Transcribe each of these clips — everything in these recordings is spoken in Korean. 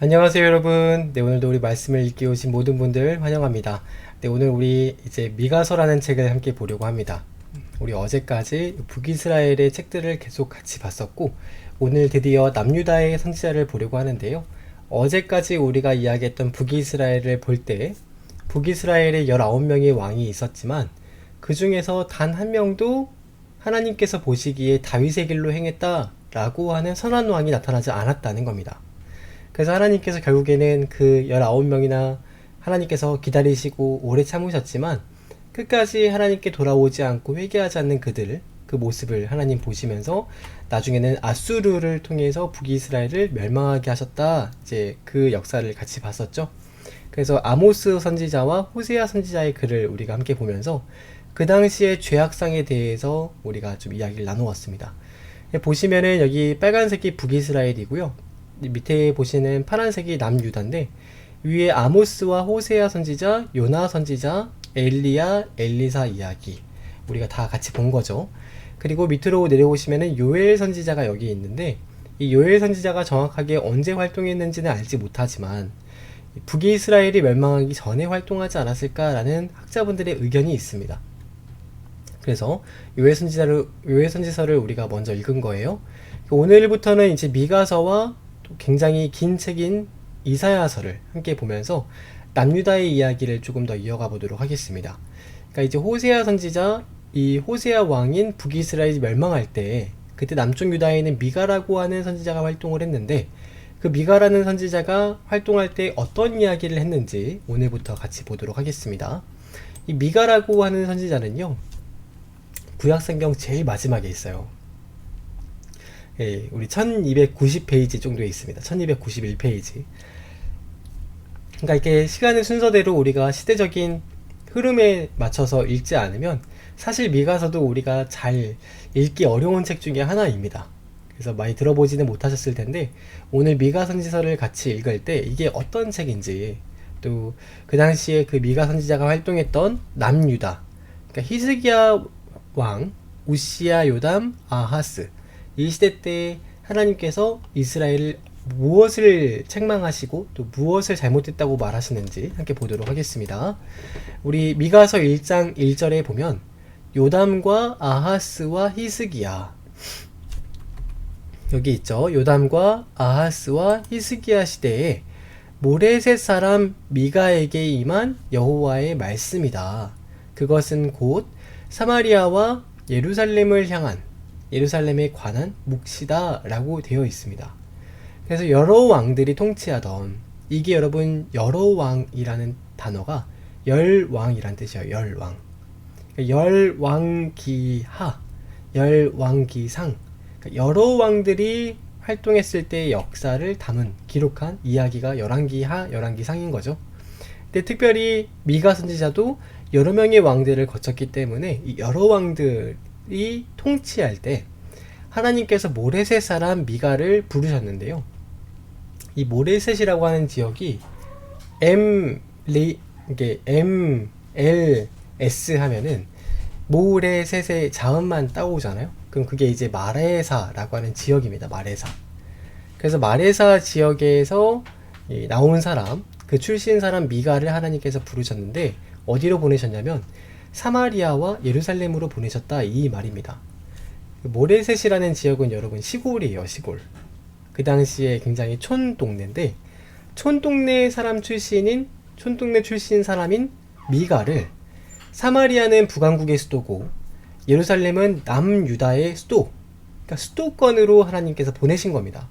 안녕하세요 여러분. 네 오늘도 우리 말씀을 읽기 오신 모든 분들 환영합니다. 네 오늘 우리 이제 미가서라는 책을 함께 보려고 합니다. 우리 어제까지 북이스라엘의 책들을 계속 같이 봤었고 오늘 드디어 남유다의 선지자를 보려고 하는데요. 어제까지 우리가 이야기했던 북이스라엘을 볼 때 북이스라엘에 19명의 왕이 있었지만 그 중에서 단 한 명도 하나님께서 보시기에 다윗의 길로 행했다 라고 하는 선한 왕이 나타나지 않았다는 겁니다. 그래서 하나님께서 결국에는 그 19명이나 하나님께서 기다리시고 오래 참으셨지만 끝까지 하나님께 돌아오지 않고 회개하지 않는 그들 그 모습을 하나님 보시면서 나중에는 아수르를 통해서 북이스라엘을 멸망하게 하셨다 이제 그 역사를 같이 봤었죠. 그래서 아모스 선지자와 호세아 선지자의 글을 우리가 함께 보면서 그 당시의 죄악상에 대해서 우리가 좀 이야기를 나누었습니다. 보시면은 여기 빨간색이 북이스라엘이고요. 밑에 보시는 파란색이 남유다인데 위에 아모스와 호세아 선지자, 요나 선지자, 엘리야, 엘리사 이야기 우리가 다 같이 본 거죠. 그리고 밑으로 내려오시면은 요엘 선지자가 여기 있는데 이 요엘 선지자가 정확하게 언제 활동했는지는 알지 못하지만 북이스라엘이 멸망하기 전에 활동하지 않았을까라는 학자분들의 의견이 있습니다. 그래서 요엘 선지자를 요엘 선지서를 우리가 먼저 읽은 거예요. 오늘부터는 이제 미가서와 굉장히 긴 책인 이사야서를 함께 보면서 남유다의 이야기를 조금 더 이어가 보도록 하겠습니다. 그러니까 이제 호세아 선지자 이 호세아 왕인 북이스라엘이 멸망할 때 그때 남쪽 유다에는 미가라고 하는 선지자가 활동을 했는데 그 미가라는 선지자가 활동할 때 어떤 이야기를 했는지 오늘부터 같이 보도록 하겠습니다. 이 미가라고 하는 선지자는요. 구약성경 제일 마지막에 있어요. 예, 우리 1290페이지 정도에 있습니다. 1291페이지. 그러니까 이렇게 시간의 순서대로 우리가 시대적인 흐름에 맞춰서 읽지 않으면 사실 미가서도 우리가 잘 읽기 어려운 책 중에 하나입니다. 그래서 많이 들어보지는 못하셨을 텐데 오늘 미가 선지서를 같이 읽을 때 이게 어떤 책인지 또 그 당시에 그 미가 선지자가 활동했던 남유다 그러니까 히스기야 왕 우시야 요담 아하스 이 시대 때 하나님께서 이스라엘을 무엇을 책망하시고 또 무엇을 잘못했다고 말하시는지 함께 보도록 하겠습니다. 우리 미가서 1장 1절에 보면 요담과 아하스와 히스기야 여기 있죠. 요담과 아하스와 히스기야 시대에 모레셋 사람 미가에게 임한 여호와의 말씀이다. 그것은 곧 사마리아와 예루살렘을 향한 예루살렘에 관한 묵시다라고 되어 있습니다. 그래서 여러 왕들이 통치하던 이게 여러분 여러 왕이라는 단어가 열 왕이란 뜻이에요. 열 왕. 열 왕기하, 열 왕기상. 그러니까 여러 왕들이 활동했을 때의 역사를 담은 기록한 이야기가 열왕기하, 열왕기상인 거죠. 근데 특별히 미가 선지자도 여러 명의 왕들을 거쳤기 때문에 이 여러 왕들 이 통치할 때 하나님께서 모레셋 사람 미가를 부르셨는데요. 이 모레셋이라고 하는 지역이 M 리 이게 M L S 하면은 모레셋의 자음만 따오잖아요. 그럼 그게 이제 마레사라고 하는 지역입니다. 마레사. 그래서 마레사 지역에서 나온 사람, 그 출신 사람 미가를 하나님께서 부르셨는데 어디로 보내셨냐면 사마리아와 예루살렘으로 보내셨다 이 말입니다. 모레셋이라는 지역은 여러분 시골이에요, 시골. 그 당시에 굉장히 촌 동네인데 촌 동네 사람 출신인 촌 동네 출신 사람인 미가를 사마리아는 북왕국의 수도고 예루살렘은 남유다의 수도. 그러니까 수도권으로 하나님께서 보내신 겁니다.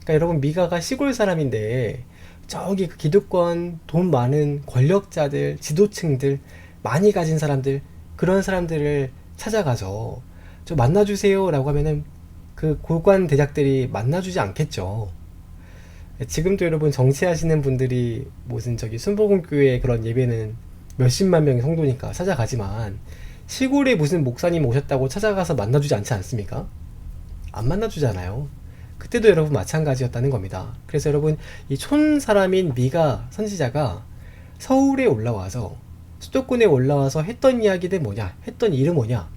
그러니까 여러분 미가가 시골 사람인데 저기 그 기득권, 돈 많은 권력자들, 지도층들, 많이 가진 사람들 그런 사람들을 찾아가서 저 만나주세요라고 하면은 그 고관 대작들이 만나주지 않겠죠. 지금도 여러분 정치하시는 분들이 무슨 저기 순복음교회 그런 예배는 몇십만 명의 성도니까 찾아가지만 시골에 무슨 목사님 오셨다고 찾아가서 만나주지 않지 않습니까? 안 만나주잖아요. 그때도 여러분 마찬가지였다는 겁니다. 그래서 여러분 이 촌 사람인 미가 선지자가 서울에 올라와서 수도권에 올라와서 했던 이야기들 뭐냐? 했던 일은 뭐냐?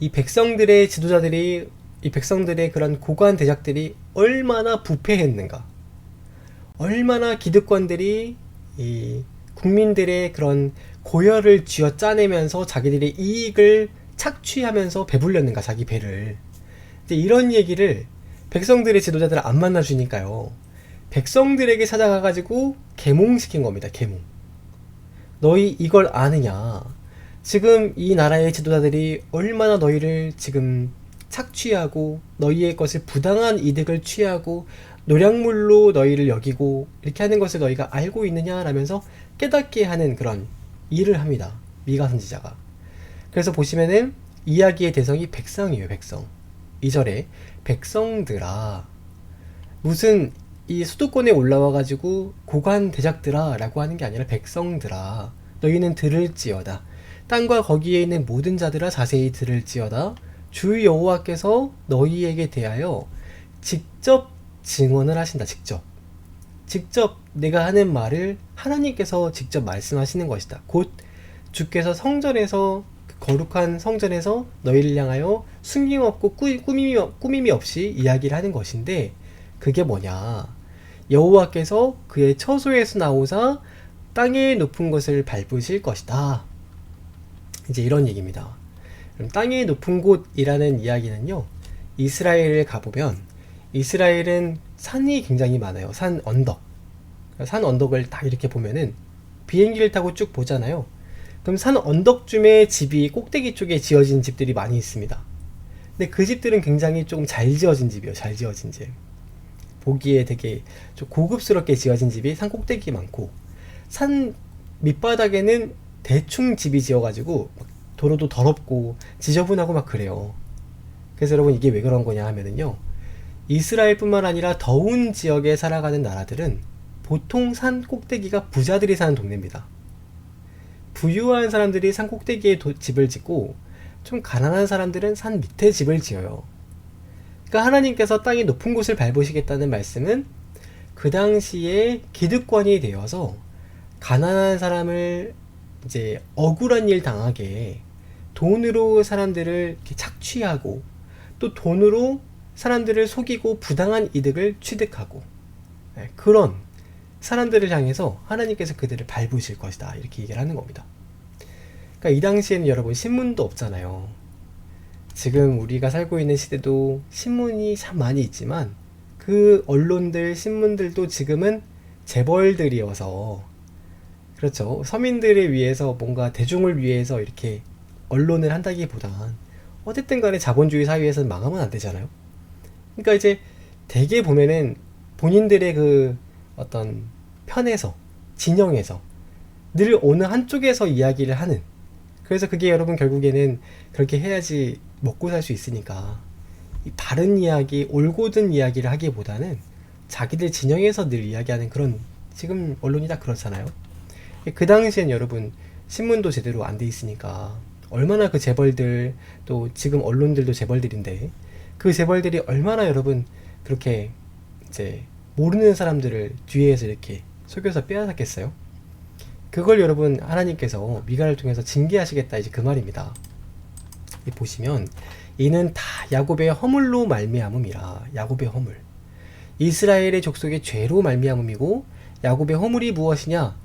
이 백성들의 지도자들이 이 백성들의 그런 고관 대작들이 얼마나 부패했는가? 얼마나 기득권들이 이 국민들의 그런 고열을 쥐어 짜내면서 자기들의 이익을 착취하면서 배불렸는가 자기 배를 이런 얘기를 백성들의 지도자들 안 만나주니까요 백성들에게 찾아가가지고 계몽시킨 겁니다 계몽 너희 이걸 아느냐 지금 이 나라의 지도자들이 얼마나 너희를 지금 착취하고 너희의 것을 부당한 이득을 취하고 노량물로 너희를 여기고 이렇게 하는 것을 너희가 알고 있느냐라면서 깨닫게 하는 그런 일을 합니다. 미가 선지자가. 그래서 보시면은 이야기의 대상이 백성이에요, 백성. 2절에 백성들아 무슨 이 수도권에 올라와 가지고 고관 대작들아라고 하는 게 아니라 백성들아 너희는 들을지어다 땅과 거기에 있는 모든 자들아 자세히 들을지어다 주 여호와께서 너희에게 대하여 직접 증언을 하신다. 직접. 직접 내가 하는 말을 하나님께서 직접 말씀하시는 것이다. 곧 주께서 성전에서 그 거룩한 성전에서 너희를 향하여 숨김없고 꾸- 꾸밈이, 꾸밈이 없이 이야기를 하는 것인데 그게 뭐냐? 여호와께서 그의 처소에서 나오사 땅의 높은 것을 밟으실 것이다. 이제 이런 얘기입니다. 그럼 땅의 높은 곳이라는 이야기는요. 이스라엘을 가보면 이스라엘은 산이 굉장히 많아요. 산 언덕. 산 언덕을 딱 이렇게 보면은 비행기를 타고 쭉 보잖아요. 그럼 산 언덕쯤에 집이 꼭대기 쪽에 지어진 집들이 많이 있습니다. 근데 그 집들은 굉장히 좀잘 지어진 집이에요. 잘 지어진 집. 보기에 되게 좀 고급스럽게 지어진 집이 산 꼭대기 많고 산 밑바닥에는 대충 집이 지어가지고 막 도로도 더럽고 지저분하고 막 그래요. 그래서 여러분 이게 왜 그런 거냐 하면은요. 이스라엘뿐만 아니라 더운 지역에 살아가는 나라들은 보통 산 꼭대기가 부자들이 사는 동네입니다. 부유한 사람들이 산 꼭대기에 도- 집을 짓고 좀 가난한 사람들은 산 밑에 집을 지어요. 그러니까 하나님께서 땅이 높은 곳을 밟으시겠다는 말씀은 그 당시에 기득권이 되어서 가난한 사람을 이제 억울한 일 당하게 돈으로 사람들을 착취하고 또 돈으로 사람들을 속이고 부당한 이득을 취득하고 네, 그런 사람들을 향해서 하나님께서 그들을 밟으실 것이다 이렇게 얘기를 하는 겁니다. 그러니까 이 당시에는 여러분 신문도 없잖아요. 지금 우리가 살고 있는 시대도 신문이 참 많이 있지만 그 언론들 신문들도 지금은 재벌들이어서 그렇죠 서민들을 위해서 뭔가 대중을 위해서 이렇게 언론을 한다기보단 어쨌든 간에 자본주의 사회에서는 망하면 안 되잖아요. 그러니까 이제 대개 보면은 본인들의 그 어떤 편에서 진영에서 늘 어느 한쪽에서 이야기를 하는 그래서 그게 여러분 결국에는 그렇게 해야지 먹고 살 수 있으니까 이 바른 이야기, 올곧은 이야기를 하기보다는 자기들 진영에서 늘 이야기하는 그런 지금 언론이 다 그렇잖아요. 그 당시엔 여러분 신문도 제대로 안 돼 있으니까 얼마나 그 재벌들 또 지금 언론들도 재벌들인데 그 재벌들이 얼마나 여러분 그렇게 이제 모르는 사람들을 뒤에서 이렇게 속여서 빼앗았겠어요? 그걸 여러분 하나님께서 미가를 통해서 징계하시겠다 이제 그 말입니다. 이 보시면 이는 다 야곱의 허물로 말미암음이라 야곱의 허물. 이스라엘의 족속의 죄로 말미암음이고 야곱의 허물이 무엇이냐?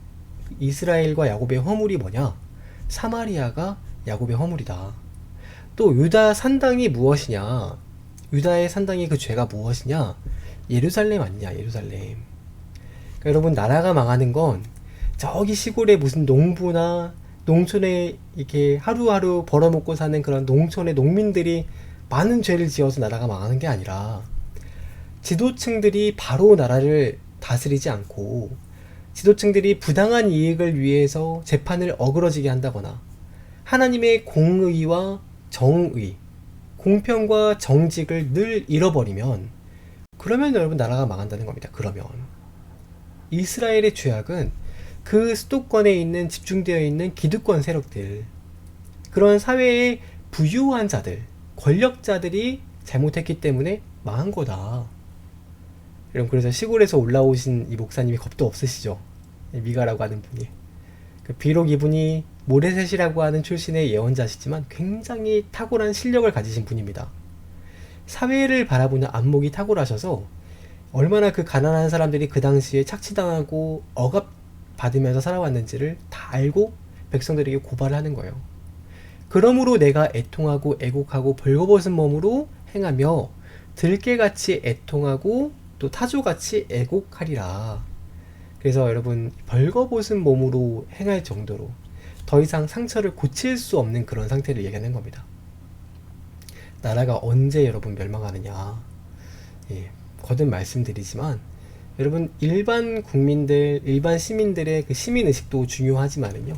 이스라엘과 야곱의 허물이 뭐냐? 사마리아가 야곱의 허물이다. 또 유다 산당이 무엇이냐? 유다의 산당이 그 죄가 무엇이냐? 예루살렘 아니냐? 예루살렘. 그러니까 여러분 나라가 망하는 건 저기 시골에 무슨 농부나 농촌에 이렇게 하루하루 벌어먹고 사는 그런 농촌의 농민들이 많은 죄를 지어서 나라가 망하는 게 아니라 지도층들이 바로 나라를 다스리지 않고 지도층들이 부당한 이익을 위해서 재판을 어그러지게 한다거나 하나님의 공의와 정의, 공평과 정직을 늘 잃어버리면 그러면 여러분 나라가 망한다는 겁니다. 그러면 이스라엘의 죄악은 그 수도권에 있는 집중되어 있는 기득권 세력들 그런 사회의 부유한 자들 권력자들이 잘못했기 때문에 망한 거다. 여러분 그래서 시골에서 올라오신 이 목사님이 겁도 없으시죠? 미가라고 하는 분이. 그 비록 이분이 모래셋이라고 하는 출신의 예언자시지만 굉장히 탁월한 실력을 가지신 분입니다. 사회를 바라보는 안목이 탁월하셔서 얼마나 그 가난한 사람들이 그 당시에 착취당하고 억압 받으면서 살아왔는지를 다 알고 백성들에게 고발을 하는 거예요. 그러므로 내가 애통하고 애곡하고 벌거벗은 몸으로 행하며 들깨같이 애통하고 또 타조같이 애곡하리라. 그래서 여러분 벌거벗은 몸으로 행할 정도로 더 이상 상처를 고칠 수 없는 그런 상태를 얘기하는 겁니다. 나라가 언제 여러분 멸망하느냐? 예, 거듭 말씀드리지만 여러분 일반 국민들, 일반 시민들의 그 시민 의식도 중요하지만은요.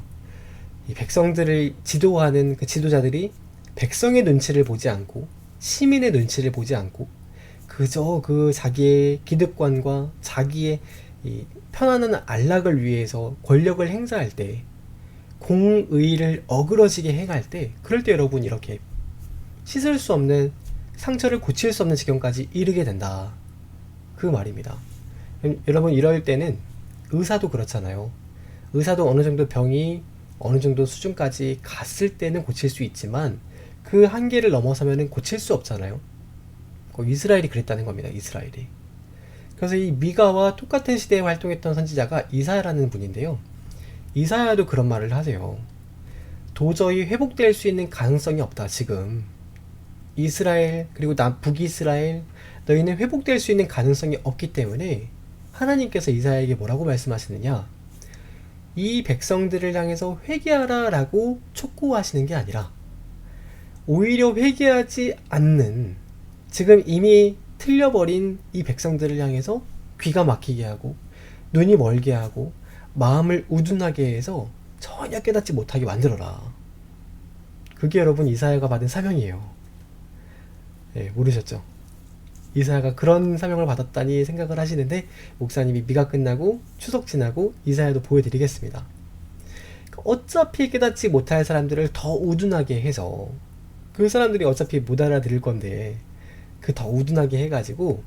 이 백성들을 지도하는 그 지도자들이 백성의 눈치를 보지 않고 시민의 눈치를 보지 않고 그저 그 자기의 기득권과 자기의 이 편안한 안락을 위해서 권력을 행사할 때 공의를 어그러지게 행할 때 그럴 때 여러분 이렇게 씻을 수 없는 상처를 고칠 수 없는 지경까지 이르게 된다. 그 말입니다. 여러분 이럴 때는 의사도 그렇잖아요. 의사도 어느 정도 병이 어느 정도 수준까지 갔을 때는 고칠 수 있지만 그 한계를 넘어서면은 고칠 수 없잖아요. 그 이스라엘이 그랬다는 겁니다. 이스라엘이. 그래서 이 미가와 똑같은 시대에 활동했던 선지자가 이사야라는 분인데요. 이사야도 그런 말을 하세요. 도저히 회복될 수 있는 가능성이 없다. 지금 이스라엘 그리고 남 북이스라엘 너희는 회복될 수 있는 가능성이 없기 때문에 하나님께서 이사야에게 뭐라고 말씀하시느냐? 이 백성들을 향해서 회개하라 라고 촉구하시는 게 아니라 오히려 회개하지 않는 지금 이미 틀려버린 이 백성들을 향해서 귀가 막히게 하고 눈이 멀게 하고 마음을 우둔하게 해서 전혀 깨닫지 못하게 만들어라. 그게 여러분 이사야가 받은 사명이에요. 예, 모르셨죠? 이사야가 그런 사명을 받았다니 생각을 하시는데 목사님이 미가 끝나고 추석 지나고 이사야도 보여드리겠습니다. 어차피 깨닫지 못할 사람들을 더 우둔하게 해서 그 사람들이 어차피 못 알아들을 건데 그 더 우둔하게 해가지고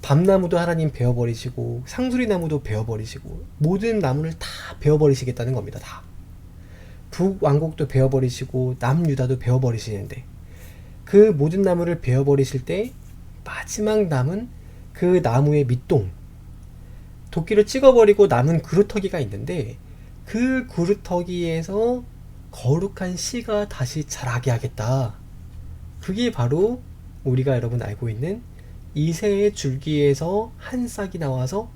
밤나무도 하나님 베어버리시고 상수리나무도 베어버리시고 모든 나무를 다 베어버리시겠다는 겁니다. 다. 북왕국도 베어버리시고 남유다도 베어버리시는데 그 모든 나무를 베어버리실 때 마지막 남은 그 나무의 밑동 도끼를 찍어버리고 남은 그루터기가 있는데 그 그루터기에서 거룩한 씨가 다시 자라게 하겠다. 그게 바로 우리가 여러분 알고 있는 이세의 줄기에서 한 싹이 나와서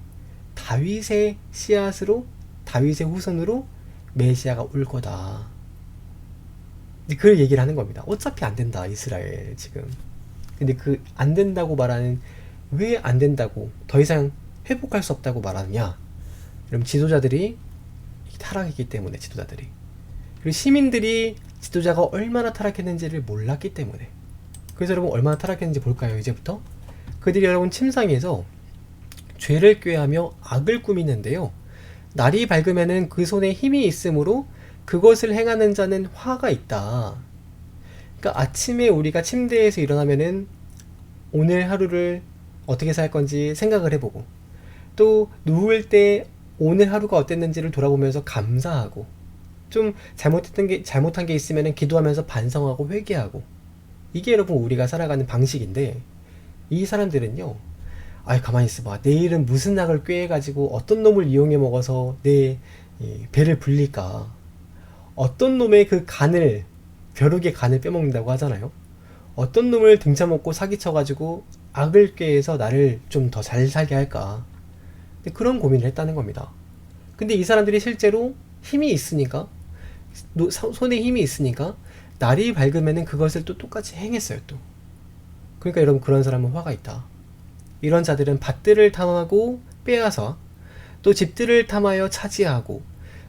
다윗의 씨앗으로 다윗의 후손으로 메시아가 올 거다. 그 얘기를 하는 겁니다. 어차피 안 된다 이스라엘 지금. 근데 그 안 된다고 말하는 왜 안 된다고 더 이상 회복할 수 없다고 말하느냐? 여러분 지도자들이 타락했기 때문에 지도자들이. 그리고 시민들이 지도자가 얼마나 타락했는지를 몰랐기 때문에. 그래서 여러분 얼마나 타락했는지 볼까요 이제부터? 그들이 여러분 침상에서 죄를 꾀하며 악을 꾸미는데요. 날이 밝으면은 그 손에 힘이 있으므로 그것을 행하는 자는 화가 있다 그러니까 아침에 우리가 침대에서 일어나면은 오늘 하루를 어떻게 살 건지 생각을 해보고 또 누울 때 오늘 하루가 어땠는지를 돌아보면서 감사하고 좀 잘못했던 게 잘못한 게 있으면은 기도하면서 반성하고 회개하고 이게 여러분 우리가 살아가는 방식인데 이 사람들은요 아이 가만히 있어봐. 내일은 무슨 낙을 꾀해 가지고 어떤 놈을 이용해 먹어서 내 배를 불릴까? 어떤 놈의 그 간을 벼룩의 간을 빼먹는다고 하잖아요. 어떤 놈을 등쳐먹고 사기쳐가지고 악을 꾀해서 나를 좀 더 잘 살게 할까. 그런 고민을 했다는 겁니다. 근데 이 사람들이 실제로 힘이 있으니까, 손에 힘이 있으니까, 날이 밝으면은 그것을 또 똑같이 행했어요, 또. 그러니까 여러분 그런 사람은 화가 있다. 이런 자들은 밭들을 탐하고 빼앗아 또 집들을 탐하여 차지하고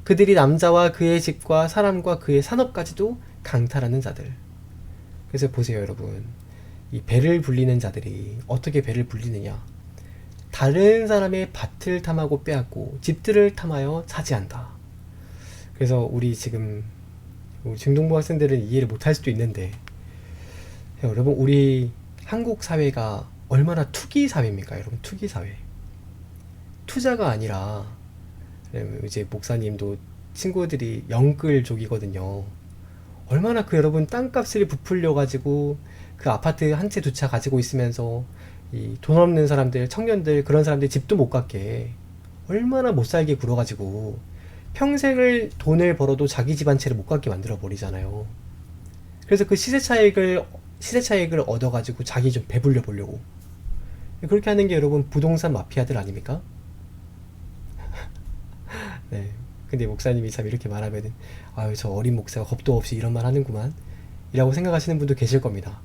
그들이 남자와 그의 집과 사람과 그의 산업까지도 강탈하는 자들. 그래서 보세요, 여러분. 이 배를 불리는 자들이 어떻게 배를 불리느냐? 다른 사람의 밭을 탐하고 빼앗고 집들을 탐하여 차지한다. 그래서 우리 지금 중동부 학생들은 이해를 못할 수도 있는데 여러분 우리 한국 사회가 얼마나 투기 사회입니까, 여러분? 투기 사회. 투자가 아니라 이제 목사님도 친구들이 영끌족이거든요. 얼마나 그 여러분 땅값을 부풀려 가지고 그 아파트 한 채 두 채 가지고 있으면서 이 돈 없는 사람들, 청년들 그런 사람들 집도 못 갖게 얼마나 못 살게 굴어 가지고 평생을 돈을 벌어도 자기 집 한 채를 못 갖게 만들어 버리잖아요. 그래서 그 시세 차익을 시세 차익을 얻어 가지고 자기 좀 배불려 보려고 그렇게 하는 게 여러분 부동산 마피아들 아닙니까? 네. 근데 목사님이 참 이렇게 말하면은 아유 저 어린 목사가 겁도 없이 이런 말 하는구만. 이라고 생각하시는 분도 계실 겁니다.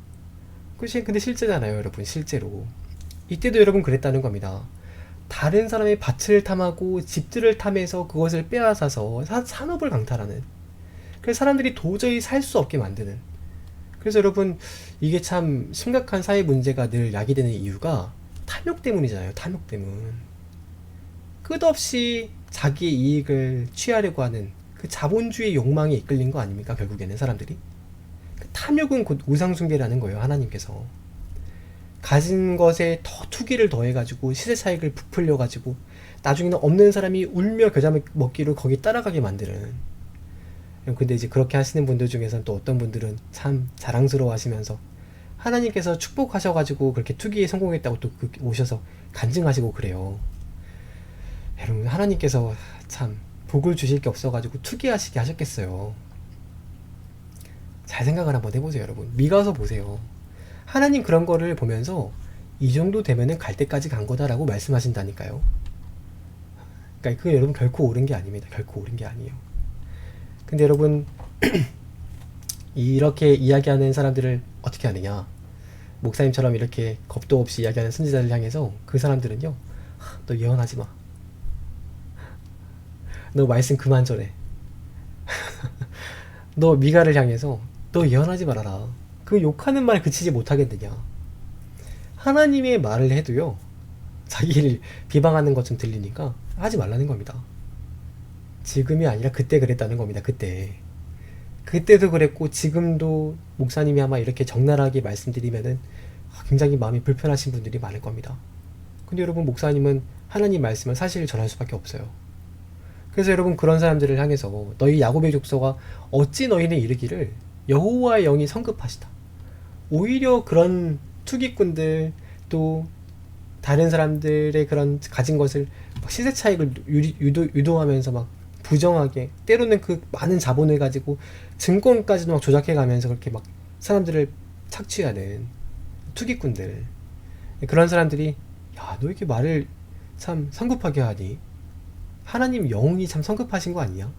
그치 근데 실제잖아요 여러분 실제로. 이때도 여러분 그랬다는 겁니다. 다른 사람의 밭을 탐하고 집들을 탐해서 그것을 빼앗아서 사- 산업을 강탈하는. 그래서 사람들이 도저히 살 수 없게 만드는. 그래서 여러분 이게 참 심각한 사회 문제가 늘 야기되는 이유가 탐욕 때문이잖아요 탐욕 때문. 끝없이 자기의 이익을 취하려고 하는 그 자본주의 욕망에 이끌린 거 아닙니까 결국에는 사람들이? 그 탐욕은 곧 우상숭배라는 거예요 하나님께서. 가진 것에 더 투기를 더해가지고 시세 차익을 부풀려가지고 나중에는 없는 사람이 울며 겨자 먹기로 거기 따라가게 만드는. 근데 이제 그렇게 하시는 분들 중에서는 또 어떤 분들은 참 자랑스러워 하시면서 하나님께서 축복하셔가지고 그렇게 투기에 성공했다고 또 그- 오셔서 간증하시고 그래요. 여러분, 하나님께서 참 복을 주실 게 없어가지고 투기하시게 하셨겠어요. 잘 생각을 한번 해보세요, 여러분. 미가서 보세요. 하나님 그런 거를 보면서 이 정도 되면은 갈 때까지 간 거다라고 말씀하신다니까요. 그러니까 그 여러분 결코 옳은 게 아닙니다. 결코 옳은 게 아니에요. 근데 여러분 이렇게 이야기하는 사람들을 어떻게 하느냐? 목사님처럼 이렇게 겁도 없이 이야기하는 선지자를 향해서 그 사람들은요, 하, 너 예언하지 마. 너 말씀 그만 전해. 너 미가를 향해서 너 예언하지 말아라. 그 욕하는 말 그치지 못하겠느냐? 하나님의 말을 해도요, 자기를 비방하는 것좀 들리니까 하지 말라는 겁니다. 지금이 아니라 그때 그랬다는 겁니다. 그때. 그때도 그랬고 지금도 목사님이 아마 이렇게 적나라하게 말씀드리면은 굉장히 마음이 불편하신 분들이 많을 겁니다. 근데 여러분 목사님은 하나님 말씀을 사실을 전할 수밖에 없어요. 그래서 여러분 그런 사람들을 향해서 너희 야곱의 족속아 어찌 너희는 이르기를 여호와의 영이 성급하시다. 오히려 그런 투기꾼들 또 다른 사람들의 그런 가진 것을 막 시세 차익을 유도, 유도하면서 막 부정하게 때로는 그 많은 자본을 가지고 증권까지도 막 조작해 가면서 그렇게 막 사람들을 착취하는 투기꾼들 그런 사람들이 야 너 이렇게 말을 참 성급하게 하니 하나님 영이 참 성급하신 거 아니야?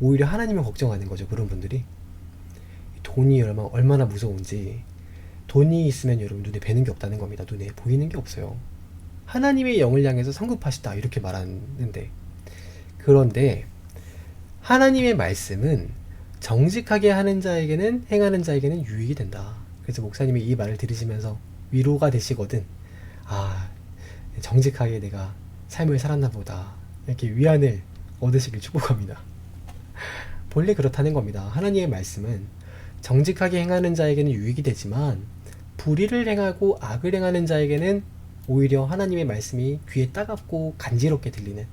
오히려 하나님을 걱정하는 거죠 그런 분들이 돈이 얼마나 무서운지 돈이 있으면 여러분 눈에 뵈는 게 없다는 겁니다 눈에 보이는 게 없어요 하나님의 영을 향해서 성급하시다 이렇게 말하는데 그런데 하나님의 말씀은 정직하게 하는 자에게는 행하는 자에게는 유익이 된다. 그래서 목사님이 이 말을 들으시면서 위로가 되시거든. 아, 정직하게 내가 삶을 살았나 보다. 이렇게 위안을 얻으시길 축복합니다. 본래 그렇다는 겁니다. 하나님의 말씀은 정직하게 행하는 자에게는 유익이 되지만 불의를 행하고 악을 행하는 자에게는 오히려 하나님의 말씀이 귀에 따갑고 간지럽게 들리는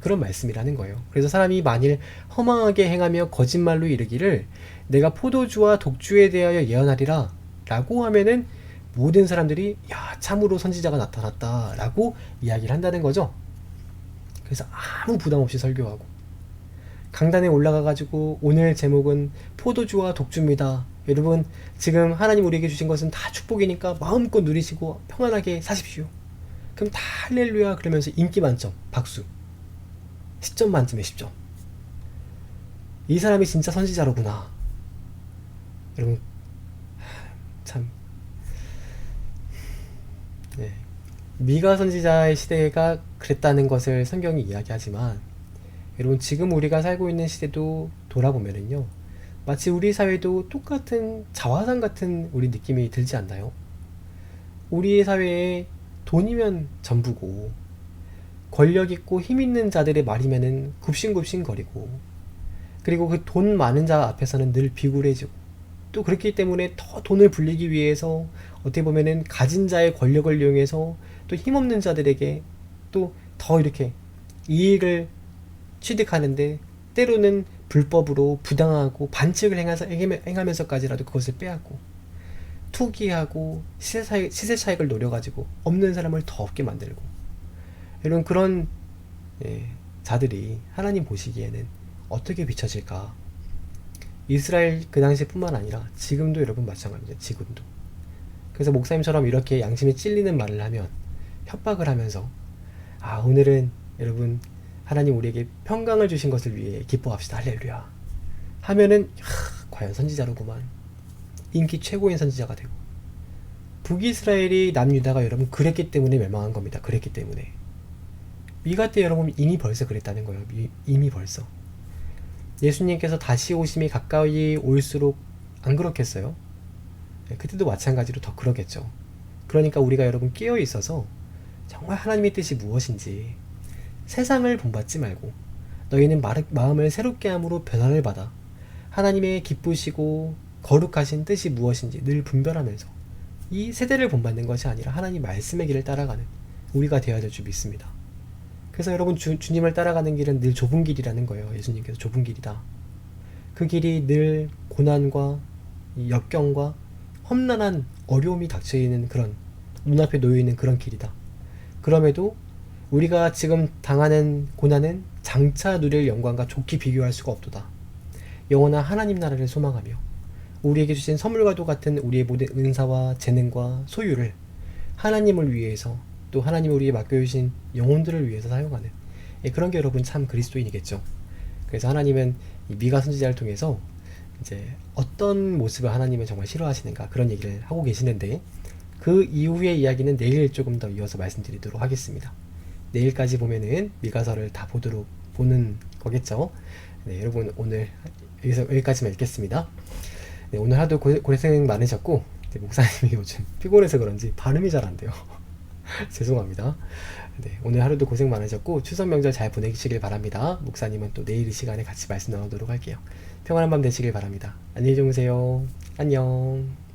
그런 말씀이라는 거예요. 그래서 사람이 만일 허망하게 행하며 거짓말로 이르기를 내가 포도주와 독주에 대하여 예언하리라 라고 하면은 모든 사람들이 야 참으로 선지자가 나타났다 라고 이야기를 한다는 거죠. 그래서 아무 부담 없이 설교하고 강단에 올라가 가지고 오늘 제목은 포도주와 독주입니다. 여러분 지금 하나님 우리에게 주신 것은 다 축복이니까 마음껏 누리시고 평안하게 사십시오. 그럼 다 할렐루야 그러면서 인기 만점 박수 10점 만점에 10점. 이 사람이 진짜 선지자로구나. 여러분, 참. 네. 미가 선지자의 시대가 그랬다는 것을 성경이 이야기하지만, 여러분, 지금 우리가 살고 있는 시대도 돌아보면은요, 마치 우리 사회도 똑같은 자화상 같은 우리 느낌이 들지 않나요? 우리 사회에 돈이면 전부고, 권력 있고 힘 있는 자들의 말이면은 굽신굽신 거리고 그리고 그 돈 많은 자 앞에서는 늘 비굴해지고 또 그렇기 때문에 더 돈을 불리기 위해서 어떻게 보면은 가진 자의 권력을 이용해서 또 힘없는 자들에게 또 더 이렇게 이익을 취득하는데 때로는 불법으로 부당하고 반칙을 행하면서까지라도 그것을 빼앗고 투기하고 시세 차익, 차익 을 노려가지고 없는 사람을 더 없게 만들고 이런 그런 예, 자들이 하나님 보시기에는 어떻게 비춰질까? 이스라엘 그 당시뿐만 아니라 지금도 여러분 마찬가지입니다. 지금도. 그래서 목사님처럼 이렇게 양심에 찔리는 말을 하면 협박을 하면서 아 오늘은 여러분 하나님 우리에게 평강을 주신 것을 위해 기뻐합시다. 할렐루야. 하면은 하, 과연 선지자로구만. 인기 최고인 선지자가 되고. 북이스라엘이 남유다가 여러분 그랬기 때문에 멸망한 겁니다. 그랬기 때문에. 미가 때 여러분 이미 벌써 그랬다는 거예요. 미- 이미 벌써. 예수님께서 다시 오심이 가까이 올수록 안 그렇겠어요? 네, 그때도 마찬가지로 더 그러겠죠. 그러니까 우리가 여러분 깨어 있어서 정말 하나님의 뜻이 무엇인지 세상을 본받지 말고 너희는 마음을 새롭게 함으로 변화를 받아 하나님의 기쁘시고 거룩하신 뜻이 무엇인지 늘 분별하면서 이 세대를 본받는 것이 아니라 하나님 말씀의 길을 따라가는 우리가 되어야 될 줄 믿습니다. 그래서 여러분 주, 주님을 따라가는 길은 늘 좁은 길이라는 거예요. 예수님께서 좁은 길이다. 그 길이 늘 고난과 이 역경과 험난한 어려움이 닥쳐 있는 그런 눈앞에 놓여 있는 그런 길이다. 그럼에도 우리가 지금 당하는 고난은 장차 누릴 영광과 좋게 비교할 수가 없도다. 영원한 하나님 나라를 소망하며 우리에게 주신 선물과도 같은 우리의 모든 은사와 재능과 소유를 하나님을 위해서 또 하나님이 우리에게 맡겨주신 영혼들을 위해서 사용하는 예, 그런 게 여러분 참 그리스도인이겠죠. 그래서 하나님은 이 미가 선지자를 통해서 이제 어떤 모습을 하나님은 정말 싫어하시는가 그런 얘기를 하고 계시는데 그 이후의 이야기는 내일 조금 더 이어서 말씀드리도록 하겠습니다. 내일까지 보면은 미가서를 다 보도록 보는 거겠죠. 네, 여러분 오늘 여기서 여기까지만 읽겠습니다. 네, 오늘 하도 고, 고생 많으셨고 네, 목사님이 요즘 피곤해서 그런지 발음이 잘 안 돼요. 죄송합니다. 네, 오늘 하루도 고생 많으셨고 추석 명절 잘 보내시길 바랍니다. 목사님은 또 내일 이 시간에 같이 말씀 나누도록 할게요. 평안한 밤 되시길 바랍니다. 안녕히 주무세요. 안녕.